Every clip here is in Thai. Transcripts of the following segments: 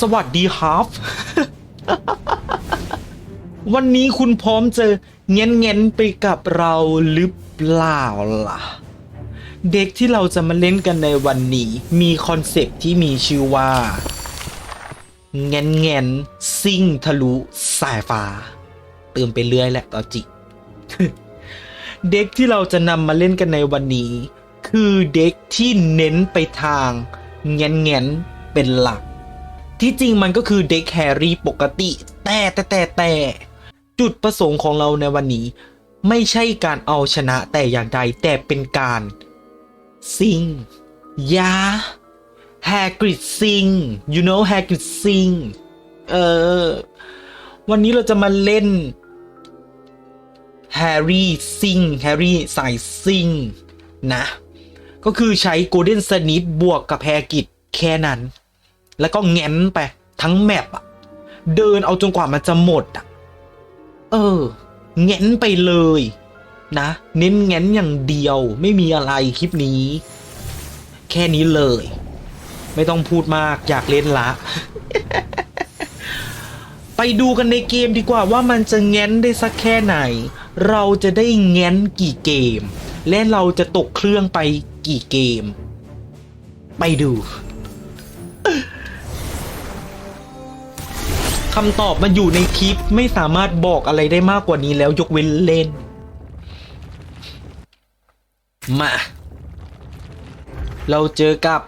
สวัสดีครับ วันนี้คุณพร้อมเจะเงี้ยนเงี้ยนไปกับเราหรือเปล่าล่ะ เด็กที่เราจะมาเล่นกันในวันนี้ มีคอนเซปที่มีชื่อว่าเงี้ยนเงี้ยนซิ่งทะลุสายฟ้า เติมไปเรื่อยแหละตอจิเด็กที่เราจะนำมาเล่นกันในวันนี้ คือเด็กที่เน้นไปทางเงี้ยนเงี้ยนเป็นหลัก ที่จริงมันก็คือเด็กแฮร์รี่ปกติ แต่แต่แต่แต่จุดประสงค์ของเราในวันนี้ ไม่ใช่การเอาชนะแต่อย่างใดแต่เป็นการซิงยาแฮกริดซิง you know แฮกริดซิงเออวันนี้เราจะมาเล่นแฮร์รี่ซิงแฮร์รี่ใส่ซิงนะ ก็คือใช้โกลเด้นสนิทบวกกับแฮกิดแค่นั้น แล้วก็แง้นไปทั้งแมปอะเดินเอาจนกว่ามันจะหมดอะเออแง้นไปเลย นะ เน้นแง้นอย่างเดียวไม่มีอะไรคลิปนี้ แค่นี้เลย ไม่ต้องพูดมากอยากเล่นละ ไปดูกันในเกมดีกว่าว่ามันจะแง้นได้สักแค่ไหน เราจะได้แง้นกี่เกม และเราจะตกเครื่องไปกี่เกม ไปดู คำตอบมันอยู่ในคลิปไม่สามารถบอกอะไรได้มากกว่านี้แล้วยกเว้นเล่น มา เราเจอกับ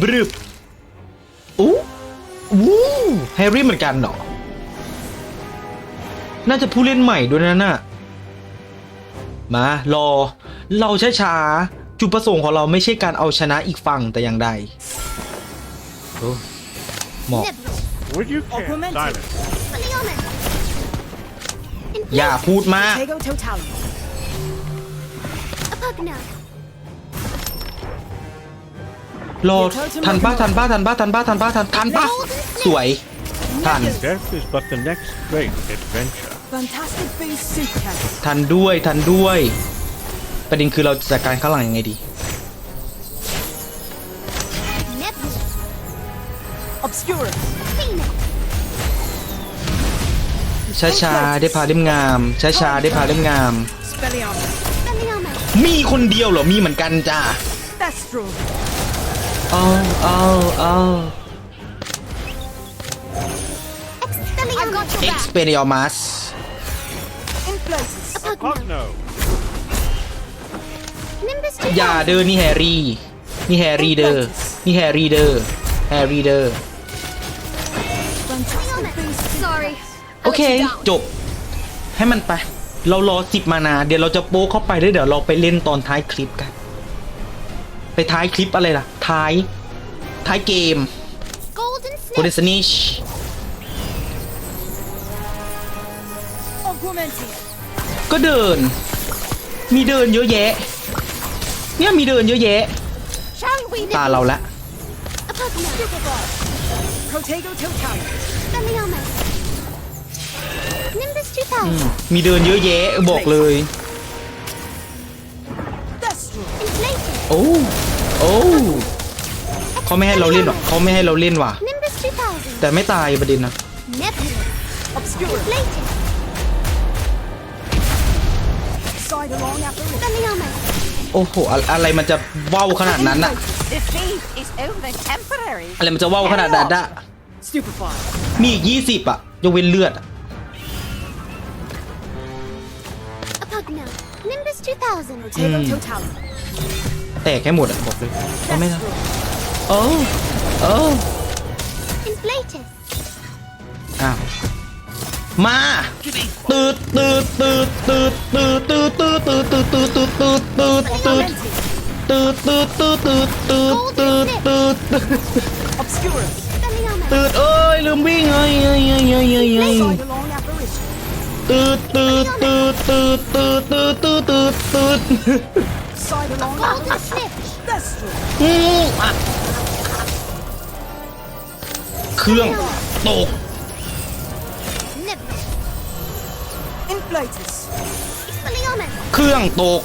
บรึบอู้วู้แฮร์รี่เหมือนกันเหรอ น่าจะผู้เล่นใหม่ด้วยนะน่ะ มา รอ เราช้าๆจุดประสงค์ของเราไม่ใช่การเอาชนะอีกฝั่งแต่อย่างใดโอ้ หมอก Nibbles. Would you care? Augmented. Silence. Heliomet. อย่า Inflated. พูดมาก Tego Totalis. A Pugna. รอทันป้าทันป้าทันป้าทันป้าทันป้าทันทันป้าสวย ทัน Death is but the next great adventure. Fantastic Beasts Suitcase. ทันด้วยทันด้วย ประเด็นคือเราจะจัดการข้างหลังยังไงดี ช้าช้าๆได้พาเล่มงามช้าช้าๆได้พาเล่มงาม Spelliarmus. Spelliarmus. มีคนเดียวเหรอ มีเหมือนกันจ้า Thestral. เอาเอาเอา Expelliarmus. I've got your back. Expelliarmus Inflatus. A Pugna. Pugno. Nimbus อย่า 2000. เดินนี่แฮร์รี่ นี่แฮร์รี่เดอร์นี่แฮร์รี่เดอร์แฮร์รี่เดอ โอเค จบ ให้มันไป เรารอสิบมานา เดี๋ยวเราจะโป๊เข้าไปแล้วเดี๋ยวเราไปเล่นตอนท้ายคลิปกัน ไปท้ายคลิปอะไรล่ะ ท้าย ท้ายเกม Golden โคเด Snip. สนิช Augmented. ก็เดิน มีเดินเยอะแยะ เนี่ยมีเดินเยอะแยะ Shall we ตา nibble? เราละ A Pugna. Protego Totalis. Spelliarmus. Nimbus 2000. มีเดินเยอะแยะบอกเลย Thestral. Inflated. โอ้โอ้เขาไม่ให้เราเล่นหรอเขาไม่ให้เราเล่นว่ะ Nimbus 2000. แต่ไม่ตายประเด็นนะ Nebula. Obscurus. Inflated. Side along Apparition. Spelliarmus. โอ้โหอะอะไรมันจะว่าวขนาดนั้นอะ Defeat is only temporary. อะไรมันจะว่าวขนาดนั้นอะ Stupefy. มีอีกยี่สิบอะยกเว้นเลือดอะ Nimbus 2000. Protego Totalis. แตกแค่หมดอะบอกเลยเอาไม่นะ Thestral. โอ้โอ้ Inflated. อ้าวมาตืดตืดตืดตืดตืดตืดตืดตืดตืดตืดตืดตืดตืดตืด Augmented. ตืดตืดตืดตืดตืดตืดตืด Obscurus. ตืดเอ้ยลืมวิ่งเอ้ยเอ้ยเอ้ยเอ้ยเอ้ยเตืดตืดตืดตืดตืดตืดตืดตืดตืดเครื่องตกเครื่องตก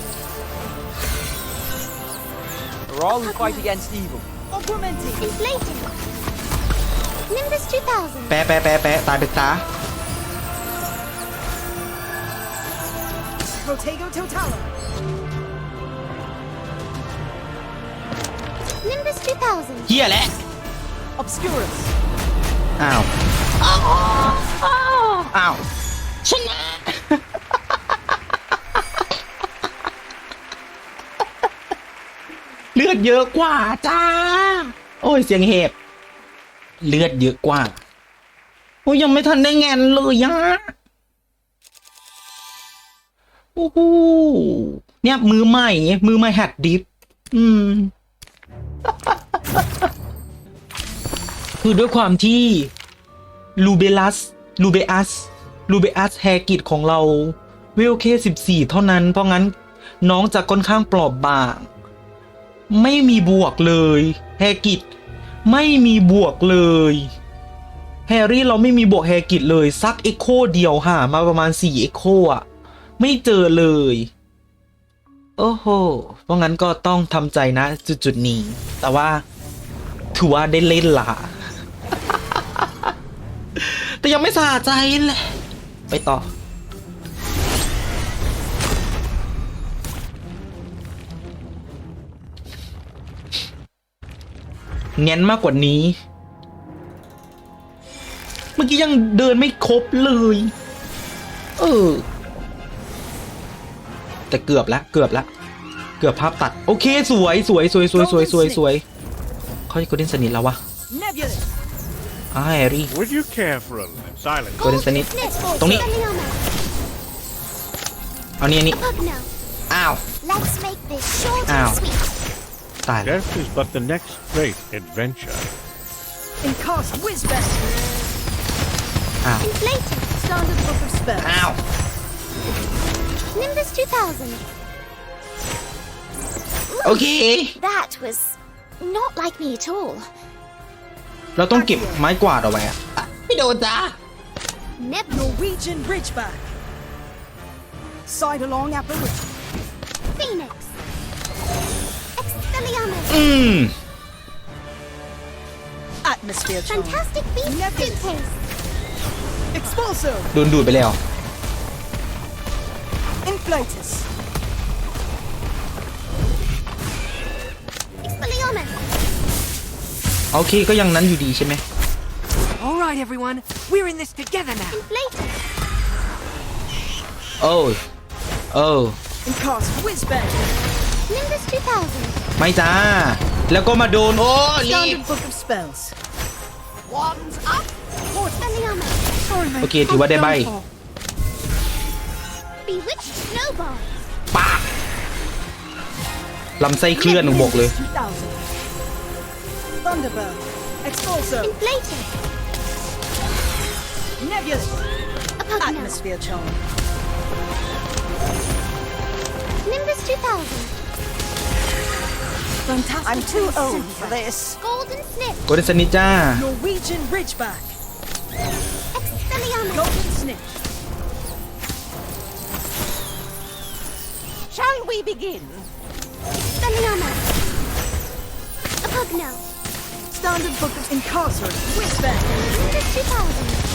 For all who ต์แปะแปะแปะแปะตายไปซะ Protego Totala. Nimbus 2000. เฮียแหละ Obscurus. อ้าว อ้าว ชนะ เลือดเยอะกว่าจ้า โอ้ย เสียงเห็บ เลือดเยอะกว่า โอ้ยยังไม่ทันได้แงนเลยยะ โอ้โหเนี่ยมือใหม่มือใหม่หัดดิฟอืม คือด้วยความที่ลูเบลัสลูเบอัสลูเบอัสแฮกิตของเราเวลเค14เท่านั้น เพราะงั้นน้องจะค่อนข้างปลอบบาง ไม่มีบวกเลยแฮกิตไม่มีบวกเลยแฮร์รี่เราไม่มีบวกแฮกิตเลย ซักเอ็กโคเดียวหามาประมาณ4เอ็กโคอะ ไม่เจอเลย โอ้โห เพราะงั้นก็ต้องทำใจนะ จุดๆนี้ แต่ว่าถือว่าได้เล่นละแต่ยังไม่สะใจเลย ไปต่อเง้นมากกว่านี้ เมื่อกี้ยังเดินไม่ครบเลย เออ แต่เกือบแล้วเกือบแล้วเกือบภาพตัด โอเค สวยสวยสวยสวยสวยสวยสวยเขาจะกดดินสนิทแล้ววะ Nebulous. อ้าวแฮร์รี่ Would you care for a little silence? Golden Snitch. snitch. Tony. Expelliarmus. เอานี่อันนี้ Pugno. อ้าว Let's make this short Ow. and sweet. ตายแล้ว Death is but the next great adventure. Incast Whizbang. อ้าว Inflating. Standard Book of Spells. อ้าว Nimbus 2000. โอเค That was not like me at all. เราต้องเก็บไม้กวาดเอาไว้อะอ่ะไม่โดนจ้า Nebulous. Norwegian Ridgeback. Side along apparition. Phoenix. Expelliarmus. อืม Atmosphere Charm. Fantastic Beast Nebulous. Suitcase. Expulso. โดนดูดไปแล้ว Inflatus. Expelliarmus. โอเคก็ยังนั้นอยู่ดีใช่ไหม All right, everyone. We're in this together now. Inflating. โอ้โอ้ Incast Whizbang. Nimbus 2000. ไม่จ้า แล้วก็มาโดน โอ้รีบ Standard Book of Spells. Wands up. Expelliarmus. Sorry, mate. โอเค ถือว่าได้ใบ Bewitched Snowball. ปากลำไส้เคลื่อนหนูบอกเลย 2000. Thunderbird. Expulso. Inflating. Nebulous. A Pugno. Atmosphere Charm. Nimbus 2000. Fantastic. I'm too Beast old Suitcase. for this. Golden Snitch. กดดินสนิทจ้า Norwegian Ridgeback. Expelliarmus. Golden we begin? Expelliarmus. A Pugno. Standard Book of Incarcerate. Whizbang. Nimbus 2000.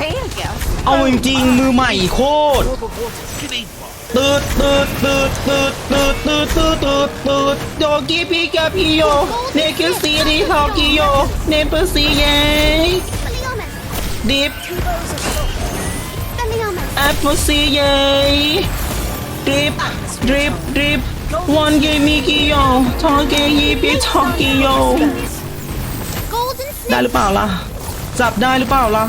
Failure. เอาจริงๆมือใหม่โคตร Orb of Waters. ตืดตืดตืดตืดตืดตืดตืดตืดตืดโยกิปิกาพิโยเนกิซีดีฮอกิโยเนเปอร์ซีเย Expelliarmus. ดิฟ Two bows of salt. Expelliarmus. แอปเปอร์ซีเย ดริปดริปดริปวันเกมิกิโยทอเกยีปีทอกิโยได้หรือเปล่าล่ะ จับได้หรือเปล่าล่ะ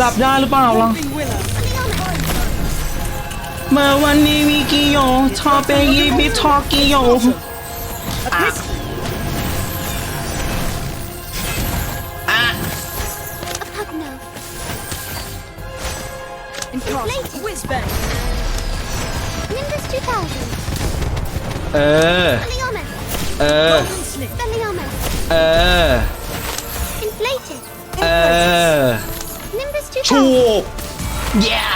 จับได้หรือเปล่าล่ะ เมื่อวันนี้มีกิโยทอเปยีปีทอกิโย เออ Expelliarmus. เออ Golden snip. Expelliarmus. เออ Inflated. เออ Nimbus ชู 2000. บยา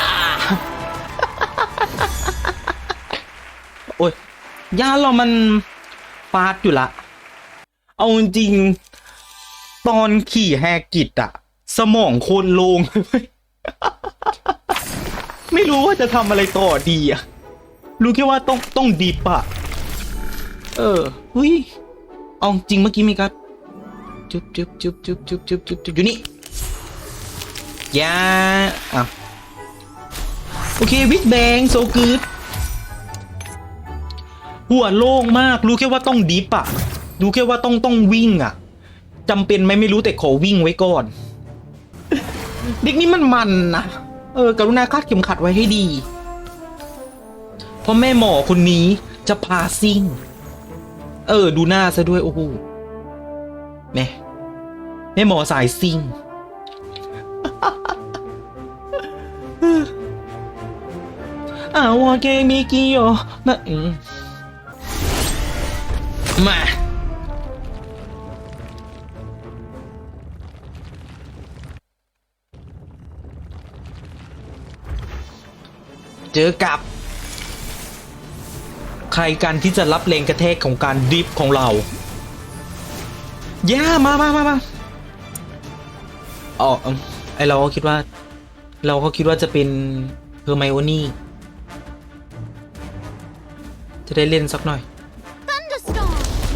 โอ้ยยาเรามันฟาดอยู่ละ เอาจริงๆตอนขี่แฮกิตอะสมองโคนโลง ไม่รู้ว่าจะทำอะไรต่อดีอะรู้แค่ว่าต้องต้องดิบอะ เออหุ้ยเอาจริงเมื่อกี้มีการจุ๊บจุ๊บจุ๊บจุ๊บจุ๊บจุ๊บจุ๊บจุ๊บอยู่นี่ยาอะโอเควิกแบงโซกูดหัวโล่งมาก รู้แค่ว่าต้องดิฟอะรู้แค่ว่าต้องต้องวิ่งอะจำเป็นไหมไม่รู้แต่ขอวิ่งไว้ก่อน เด็กนี้มันมันนะ เออกรุณาคาดเข็มขัดไว้ให้ดี เพราะแม่หมอคนนี้จะพาซิ่ง เออ ดูหน้าซะด้วย โอ้โหแม่แม่หมอสายซิ่ง อาวาเกมิกิโยนะอืมมา เจอกับ ใครกันที่จะรับเลงกระแทกของการดริฟของเราย่ามามามามาอ๋ออืมไอเราก็คิดว่า เราก็คิดว่าจะเป็นเฮอร์ไมโอนี่ จะได้เล่นสักหน่อย Thunderstorm.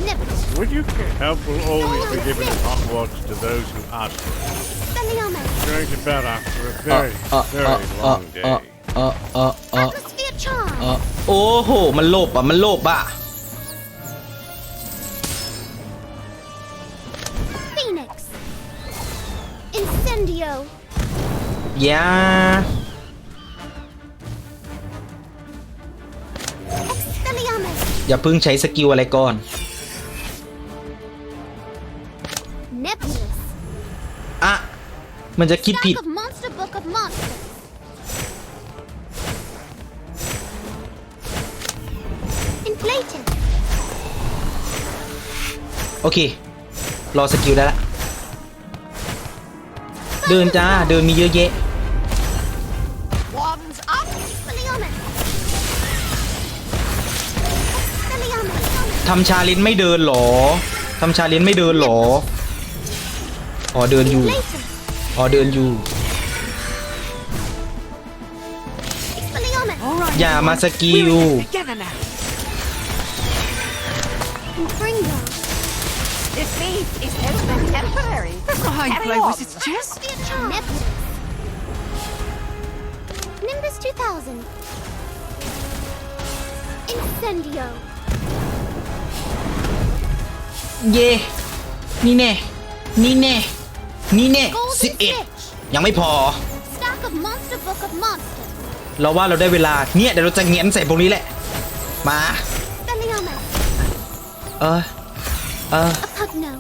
Nimbus. Would you care? Help will always be given in Hogwarts to those who ask for it. Expelliarmus. Going to bed after a เออ very, เออเออ very เออ long เออ day. เออเออเออ Atmosphere charm. เออโอ้โห มันโลบอะ มันโลบอะ Phoenix. Incendio. อย่า Expelliarmus. อย่าเพิ่งใช้สกิลอะไรก่อน Nebulous. อะ มันจะคิดผิด Stack of โอเค รอสกิลได้ละ เดินจ้า เดินมีเยอะแยะ Wands up. Expelliarmus. Expelliarmus. ทำชาเลนจ์ไม่เดินเหรอ ทำชาเลนจ์ไม่เดินเหรอ อ๋อเดินอยู่ Inflated. อ๋อเดินอยู่ Expelliarmus. All right. อย่ามาสกิ We're ล Defeat is just temporary. I Carry play on. with its chess. Atmosphere charm. Nebulous. Nimbus 2000. Incendio. เย่นี่แน่ นี่แน่ นี่แน่ Golden สิบเอ็ด Snitch. ยังไม่พอ Stack of Monster Book of Monsters. เราว่าเราได้เวลา เนี่ยเดี๋ยวเราจะเงียนใส่พวกนี้แหละ มา Expelliarmus. เออ เออ Apugno.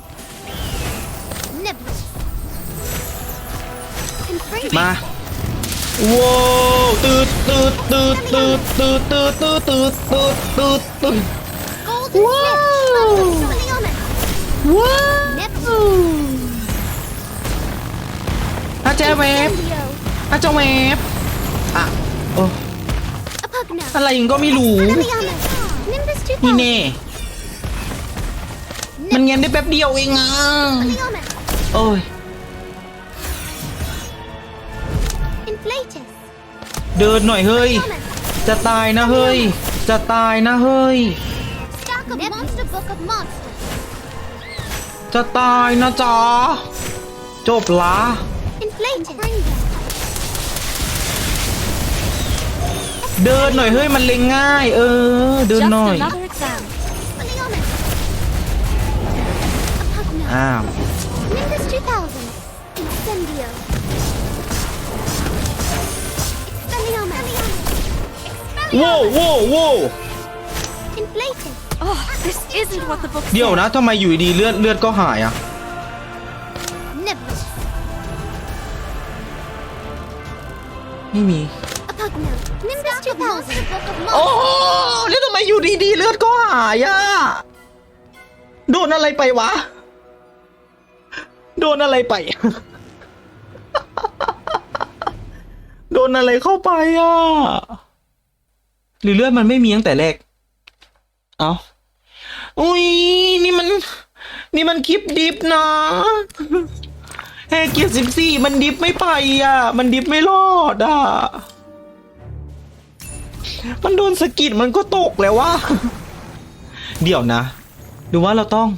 Nebulous. Infringo. มาว้าวตืดตืดตืดตืดตืดตืดตืดตืดตืดตืดตืด Golden Snitch. Expelliarmus. ว้าว Neptune. อาจารย์เวฟ Incendio. อาจารย์เวฟอะโอ้ Apugno. อะไรยังก็ไม่รู้ Expelliarmus. Nimbus นี่ 2000. แน่ มันเงียนได้แป๊บเดียวเองอะ Expelliarmus. โอ้ย Inflatus. เดินหน่อยเฮ้ย Expelliarmus. จะตายนะเฮ้ย จะตายนะเฮ้ย Stack of Monster Book of Monsters. จะตายนะจ๊ะ จบละ Inflatus. เดินหน่อยเฮ้ยมันเล็งง่าย เออ เดินหน่อย exam. อ้าว Nimbus 2000. Incendio. Expelliarmus. โว้วโว้วโว้ว Inflatus. Oh, this isn't what the book เดี๋ยวนะทำไมอยู่ดีๆเลือดเลือดก็หายอะ Nebulous. ไม่มี Pugno. Nimbus 2000. The Book of โอ้ Mont. แล้วทำไมอยู่ดีๆเลือดก็หายอะ โดนอะไรไปวะ โดนอะไรไป โดนอะไรเข้าไปอะ หรือเลือดมันไม่มีตั้งแต่แรก เอาอุ้ย นี่มัน นี่มันคลิปดิฟนะแฮกเกียร์สิบสี่มันดิฟไม่ไปอะ มันดิฟไม่รอดอะ มันโดนสะกิดมันก็ตกแล้วว่าเดี๋ยวนะ หรือว่าเราต้อง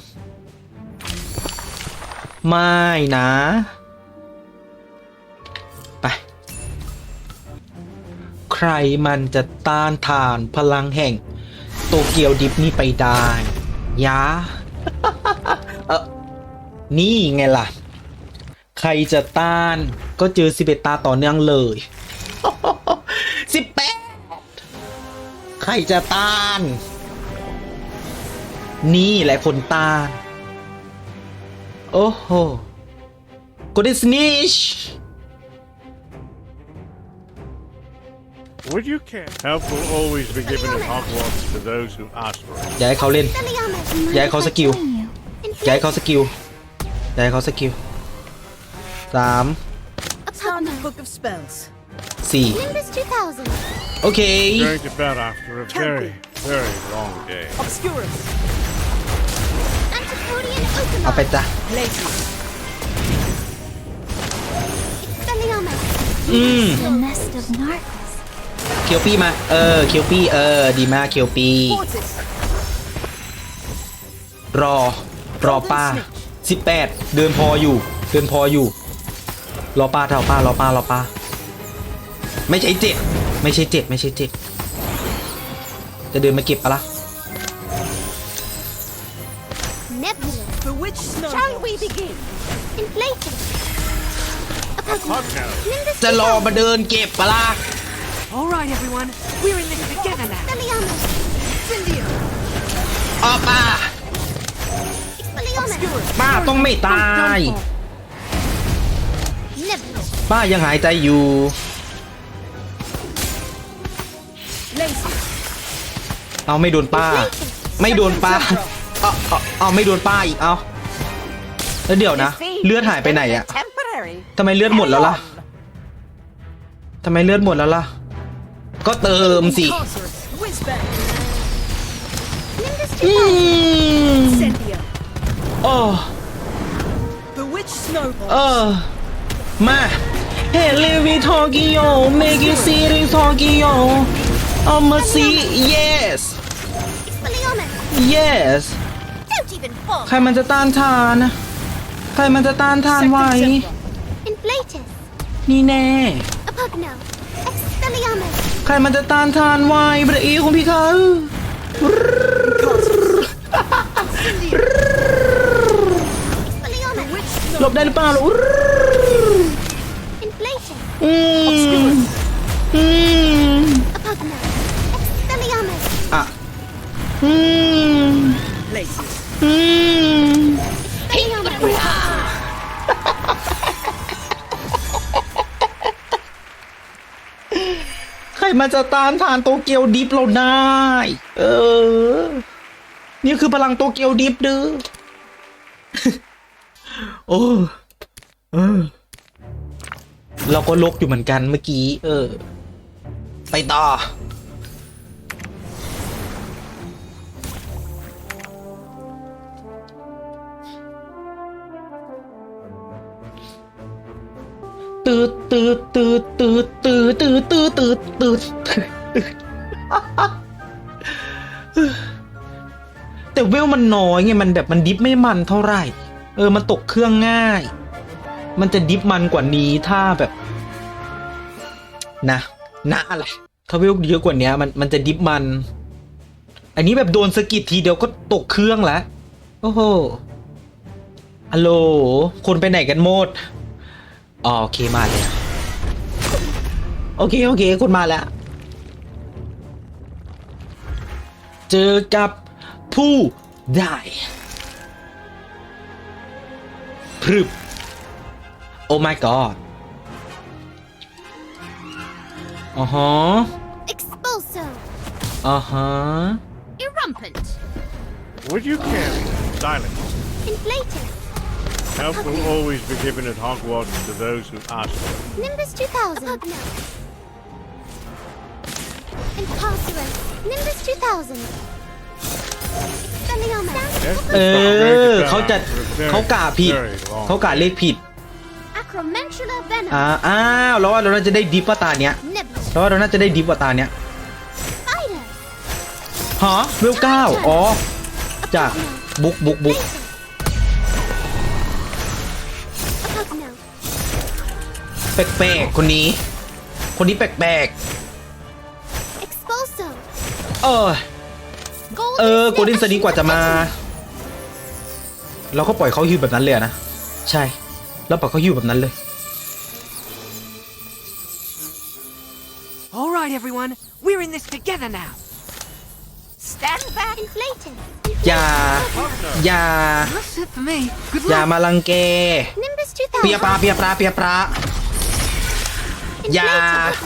ไม่นะ ไป ใครมันจะต้านทานพลังแห่ง โตเกียวดิฟนี่ไปได้ยะเออนี่ไงล่ะ ใครจะต้านก็เจอสิบเอ็ดตาต่อเนื่องเลยสิบแปดใครจะต้าน นี่แหละคนต้าน โอ้โหกดสนิช Would you care? Help will always be given in Hogwarts to those who ask for it. อย่าให้เขาเล่น Expelliarmus. Yeah, cause a kill. Inflate- อย่าให้เขาสกิล อย่าให้เขาสกิลสาม Standard Book of Spells. สี่ Nimbus 2000. โอเค Going to bed after a very, very long day. Obscurus. Antipodean เอาไป Oakumar. จ้ะ Places. Expelliarmus. อืม The Nest of Narcos. เคียวปี้มา เออ เคียวปี้ เออ ดีมาก เคียวปี้ Fortis. รอ รอป้าสิบแปด เดินพออยู่ เดินพออยู่ รอป้าเท่าป้า รอป้า รอป้า ไม่ใช่เจ็ด ไม่ใช่เจ็ด ไม่ใช่เจ็ด จะเดินมาเก็บปะล่ะ we begin? Inflated. A Pugno. Hogtown. Nimbus จะรอ 2000. มาเดินเก็บปะล่ะ All right, everyone. We're in this together now. Expelliarmus. Cindia. ออกมา Expelliarmus. Obscurus. ป้าต้องไม่ตาย Nebula. ป้ายังหายใจอยู่ Laces. เอาไม่โดนป้า ไม่โดนป้าเอาเอาเอาไม่โดนป้าอีกเอา แล้วเดี๋ยวนะ This feed เลือดหายไปไหนอะ is Temporary. ทำไมเลือดหมดแล้วล่ะทำไมเลือดหมดแล้วล่ะ ก็เติมสิ Incarcerate. Whizbang. Nimbus อื 2000. ม Incendia. โอ้ Bewitched Snowball. เออมาเฮลิวิทอกิโยเมกิซีริทอกิโยเอามาซี yes Expelliarmus. yes Don't even fall. ใครมันจะต้านทานนะ ใครมันจะต้านทานไหว Second Templar. Inflated. นี่แน่ A Pugno. Expelliarmus. ใครมันจะต้านทานไหวบระอีคุณพี่เขา Expelliarmus. Bewitched หล Snow. บได้หรือเปล่าล่ะ Inflated. อืม Obscurus. อืม A Pugno. Expelliarmus. อะ อืม Places. อืม มันจะต้านทานโตเกียวดิฟเราได้ เออ นี่คือพลังโตเกียวดิฟเด้อโอ้เออ เราก็ลกอยู่เหมือนกันเมื่อกี้ เออ ไปต่อ ตืดตืดตืดตืด ตืดตืดตืดตืดตืดแต่เวลมันน้อยไงมันแบบมันดิฟไม่มันเท่าไหร่ เออ มันตกเครื่องง่าย มันจะดิฟมันกว่านี้ถ้าแบบ นะนะอะไรถ้าเวลเยอะกว่านี้มันมันจะดิฟมัน อันนี้แบบโดนสกิดทีเดียวก็ตกเครื่องแล้วโอ้โหฮัลโหลคนไปไหนกันหมดอ๋อโอเคมาแล้ว โอเค โอเค คุณมาแล้ว เจอกับผู้ได้พรึบ โอ้ my god อ๋อฮะ Expulso. อ่าฮะ Irrumpent. Would you carry silence? Inflated. Help will always be given at Hogwarts to those who ask for it. Nimbus 2000. Pugno. Incarcerate. Nimbus 2000. Expelliarmus. Yes, เอ it's อเขาจะ very, เขากะผิด very long. เขากะเลขผิด Acromantula venom. อ่าอ้าวแล้วว่าเราน่าจะได้ดิฟว่าตาเนี้ย Nebulous. แล้วว่าเราน่าจะได้ดิฟว่าตาเนี้ย Spider. ฮะเวลเก้าอ๋อจากบุ๊กบุ๊กบุ๊ก Pugno. แปลกๆคนนี้ คนนี้แปลก Expulso. ๆเออ Golden เออโกลเด้นส snake นีกว่าจะมา เราก็ปล่อยเขาฮิวแบบนั้นเลยอะนะ ใช่แล้วปล่อยเขาฮิวแบบนั้นเลย All right, everyone. We're in this together now. Stand back. Inflated. อย่า อย่า That's it for me. Good อย่า luck. มาลังแก Nimbus เปียปลา 2000. เปียปลาเปียปลาอย่า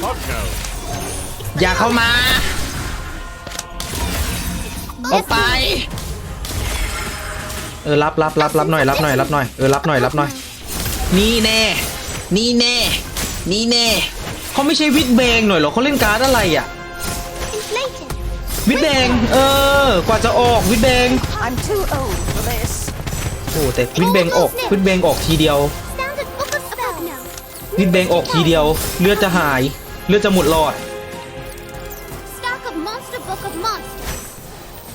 Hogno. อย่าเข้ามา ออกไป เออรับรับรับรับหน่อยรับหน่อยรับหน่อยเออรับหน่อยรับหน่อย นี่แน่ นี่แน่ นี่แน่เขาไม่ใช่วิดเบงหน่อยเหรอเขาเล่นการ์ดอะไรอะ Inflated. วิดเบงเออ กว่าจะออกวิดเบง I'm too old for this. โอ้แต่วิดเบงออกวิดเบงออกทีเดียว Standard Book of Pugno. วิดเบงออกทีเดียว เลือดจะหาย เลือดจะหมดหลอด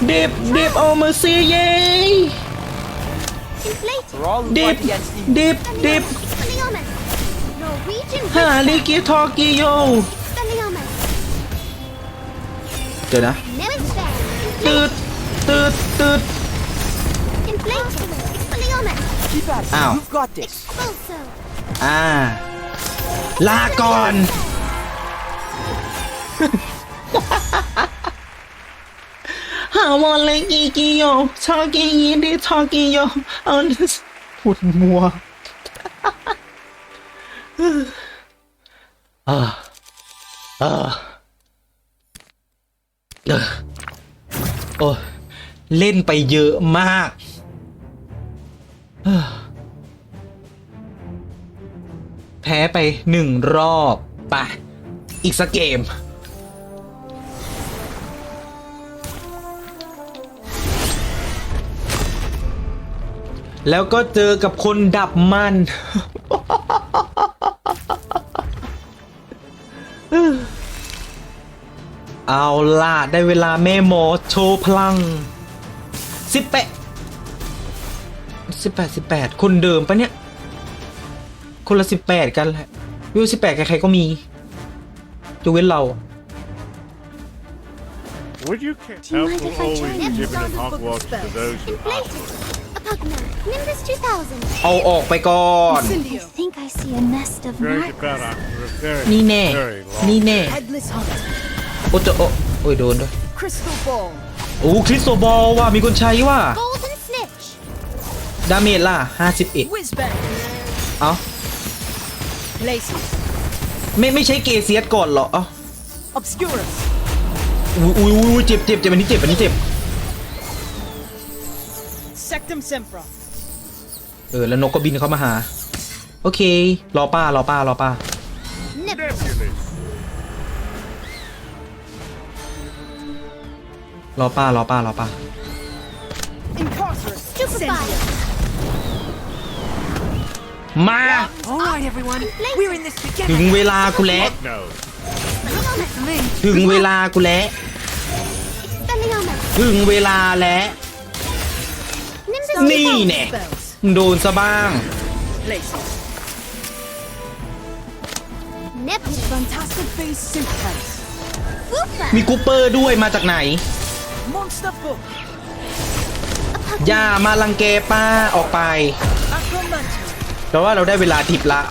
Book of Mont Nebulous. ดิบดิบดิบเอามาซีเย Inflated. For all who ดิบ fight against evil. ดิบดิบ Expelliarmus. Norwegian ฮา Witch ลิกิทอกกิโย Expelliarmus. เดี๋ยวนะ Nebulous Bear. ตืดตืดตืด Inflated. Expelliarmus. Keep at it. Ow. You've got this. Expulso. อ่า ลาก่อน I want like Iggy talking in the talking yo on this พูดมัวอ่าอ่าโอ้เล่นไปเยอะมาก แพ้ไปหนึ่งรอบปะอีกสักเกม แล้วก็เจอกับคนดับมัน เอาล่ะ ได้เวลาแม่หมอโชว์พลังสิบแปดสิบแปดสิบแปดคนเดิมปะเนี่ย คนละสิบแปดกันแหละวิวสิบแปดใครๆก็มียกเว้นเรา Would you care? Help will always be given at Standard book of Hogwarts to those who ask Inflated. for it. A Pugno. Nimbus 2000. เอาออกไปก่อน Incendio. think I see a nest of Very marks. bad after a very, นี่แน่ very long นี่แน่ Headless Hunter. โอ้จะโอ้โอ้ยโดนด้วย Crystal Ball. โอ้คริสโตบอลว่ะมีคนใช้ว่ะ Golden Snitch. ดาเมจล่ะ 51 Whiz Bang. เอ้า Places. ไม่ไม่ใช้เกเซียสก่อนเหรอ เอ้า Obscurus. อุ้ยอุ้ยอุ้ยเจ็บเจ็บเจ็บอันนี้เจ็บอันนี้เจ็บ Sectum Sempra. เออ แล้วนกก็บินเข้ามาหา โอเค รอป้ารอป้ารอป้า Nebulous. Nebulous. รอป้ารอป้ารอป้า Incarcerate. Stupefy. มา All right, everyone. We're in this ถึ together. งเวลากูแล้ว No. Expelliarmus. For me. ถึงเวลากูแล้ว Expelliarmus. ถึงเวลาแล้ว Nimbus นี่ 2000. แน่ โดนซะบ้างมีกูเปอร์ด้วยมาจากไหนอย่ามาลังเกป้าออกไป Acromantic. แปลว่าเราได้เวลาทิปละ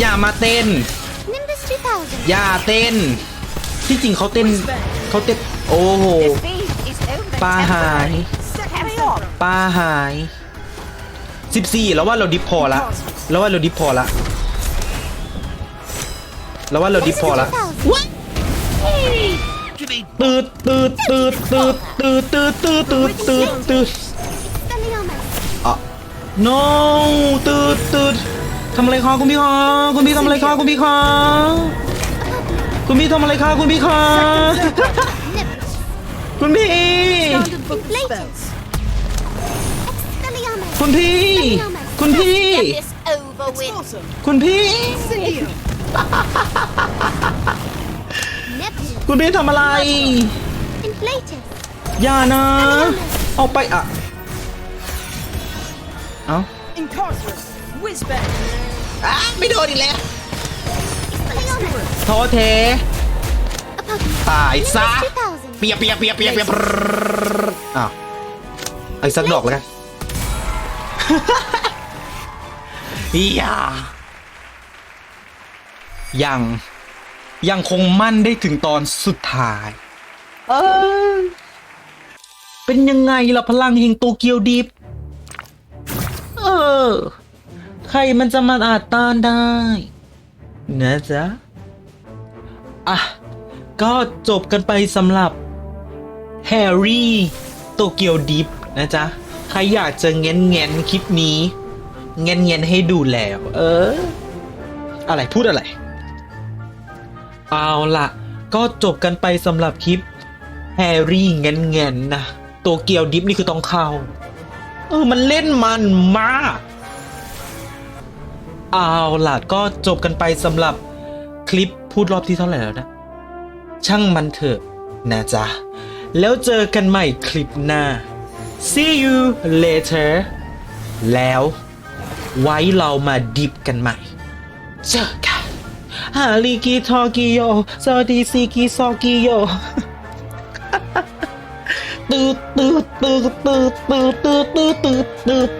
อย่ามาเต้นอย่าเต้น ที่จริงเขาเต้นเขาเต้น โอ้โหป้าหาย Second Carry on. Zephyr. ป้าหายสิบสี่แล้วว่าเราดิฟพอละแล้วว่าเราดิฟพอละแล้วว่าเราดิฟพอละ 2000. ตืดตืดตืดตืดตืดตืดตืดตืดตืดตืด Expelliarmus. อะ no ตืดตืดทำอะไรคะคุณพี่คะคุณพี่ทำอะไรคะคุณพี่คะคุณพี่ทำอะไรคะคุณพี่คะ Nimbus. คุณพี่ คุณพี่ คุณพี่ คุณพี่ คุณพี่ทำอะไร อย่านะ ออกไปอะ เอ้าอะไม่โดนอีกแล้วโทษเท ตายซะ เปียเปียเปียเปียเปียอ้าวเอาอีกสักดอกแล้วกัน อย่ายังยังคงมั่นได้ถึงตอนสุดท้าย เออ เป็นยังไงล่ะพลังแห่งโตเกียวดิฟเออ ใครมันจะมาอาจต้านได้ นะจ๊ะ อะ ก็จบกันไปสำหรับแฮร์รี่โตเกียวดิฟนะจ๊ะ ใครอยากจะเง้นเง้นคลิปนี้เง้นเง้นให้ดูแล้ว เออ อะไรพูดอะไร เอาล่ะก็จบกันไปสำหรับคลิปแฮร์รี่เง้นเง้นนะโตเกียวดิฟนี่คือต้องเข้า เออ มันเล่นมันมากเอาล่ะก็จบกันไปสำหรับคลิปพูดรอบที่เท่าไหร่แล้วนะ ช่างมันเถอะนะจ๊ะ แล้วเจอกันใหม่คลิปหน้า see you later แล้ว ไว้เรามาดิบกันใหม่ เจอกันฮาริกิทอกิโยสวัสดีซิกิซอกิโยตืดตืดตืดตืดตืดตืดตืดตืดตืด